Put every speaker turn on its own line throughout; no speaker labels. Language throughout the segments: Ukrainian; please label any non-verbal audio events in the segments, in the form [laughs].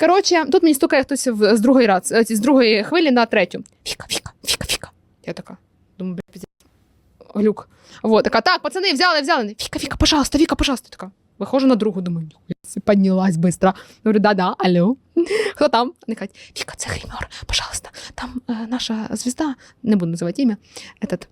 Коротше, тут мені стукає хтось в- з другої раз, е, з другої хвилі на третю. Віка, Віка, Віка, Віка. Я така, думаю, бля, пиздець. Глюк. Вот, така, так, пацани, взяли, взяли. Віка, Віка, пожалуйста, Віка, пожалуйста. Така. Виходжу на другу, думаю, ніхуя поднялась быстро. Говорю, да-да, алло. [laughs] Хто там? Вони Віка, це гример, пожалуйста. Там е, наша звізда, не буду називати ім'я, этот,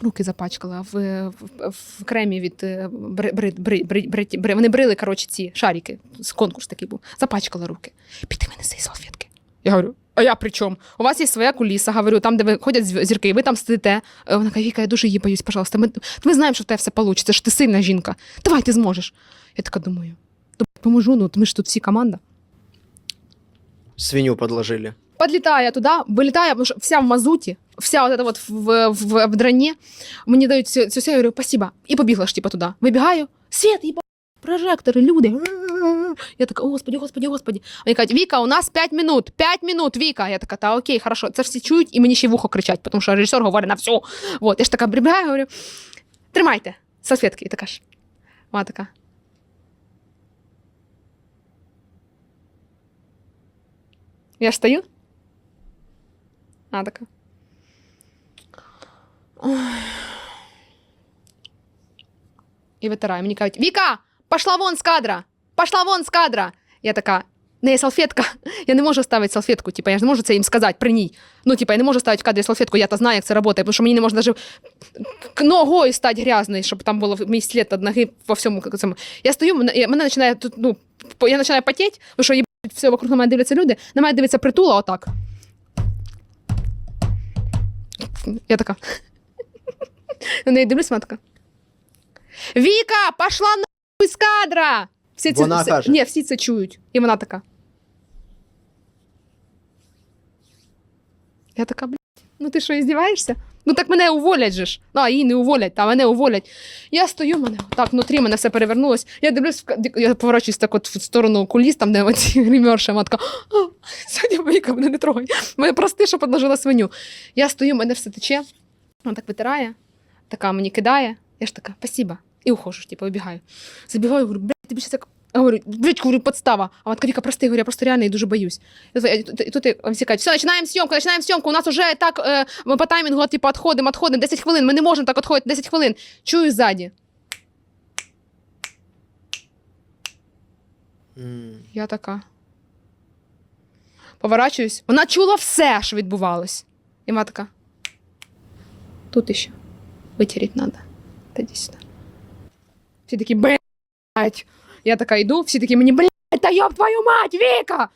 руки запачкала в, в, в кремі від е, бри, бри, бри, бри, бри, бри, вони брили, коротше, ці шарики, конкурс такий був, запачкала руки. Піди мене цієї салфетки. Я говорю, а я при чому? У вас є своя куліса, говорю, там, де ви ходять зірки, ви там сидите. Е, Вона каже, Віка, я дуже її боюсь, пожалуйста. Ми, ми знаємо, що в тебе все вийде, що ти сильна жінка. Давай ти зможеш. Я така думаю, допоможу, ну ми ж тут всі команда.
Свинью подложили.
Подлітаю туди, вилітаю, тому що вся в мазуті, вся от эта вот в, в, в драні. Мені дають цю, цю все, я говорю, спасибо. І побігла ж типа туди. Вибігаю, світ, їба, прожектори, люди. Я така, господи, господи, господи. Вони кажуть, Віка, у нас 5 минут, 5 минут, Віка. Я така, та окей, хорошо. Це ж всі чують, і мені ще й в ухо кричать, тому що режисер говорить на всю. Вот, я ж така прибігаю, говорю, тримайте, салфетки. І така ж. Вона така. Я ж стою. А, така. Ой. І витираю. Мені кажуть, Віка, пошла вон з кадра! Пошла вон з кадра! Я така, не салфетка. Я не можу ставити салфетку. Типа, я ж не можу це їм сказати при ній. Ну, типа, я не можу ставити в кадрі салфетку, я то знаю, як це працює, тому що мені не можна навіть ногою стати грязною, щоб там було мій слід від ноги во всьому цьому. Я стою, мене, починає тут, ну, я починаю потіти, тому що їбать, все вокруг на мене дивляться люди, на мене дивиться притула отак. Я така. [laughs] На неї дивлюсь, вона така. Віка, пошла нахуй з кадра! Всі це,
Вона
всі,
каже.
Ні, всі це чують. І вона така. Я така, блядь, ну ти що, іздіваєшся? Ну так мене уволять же ж. Ну, а її не уволять, а мене уволять. Я стою, мене так внутрі мене все перевернулось. Я дивлюсь, в ка- я поворачуюсь так от в сторону куліс, там, де оці [laughs] гримерша, вона така, «А, Соня, Віка, мене не трогай. Мене прости, що подложила свиню. Я стою, мене все тече. Вона так витирає, така мені кидає. Я ж така, спасибо. І ухожу, типу, вибігаю. Забігаю, говорю, блядь, тобі ще так. Я говорю, блядь, говорю, подстава. А вона така, Віка, прости, говорю, я просто реально її дуже боюсь. І тут- І і і всі кажуть, все, починаємо зйомку, починаємо зйомку, у нас вже так, е, ми по таймінгу, типу, відходимо, відходимо, 10 хвилин, ми не можемо так відходити, 10 хвилин. Чую ззаді. Я така. Поворачуюсь. Вона чула все, що відбувалось. І вона така. Тут іще. Витереть надо. Это действительно. Все такие, блядь. Я такая иду, все такие, мне, блядь, да ёб твою мать, Віка!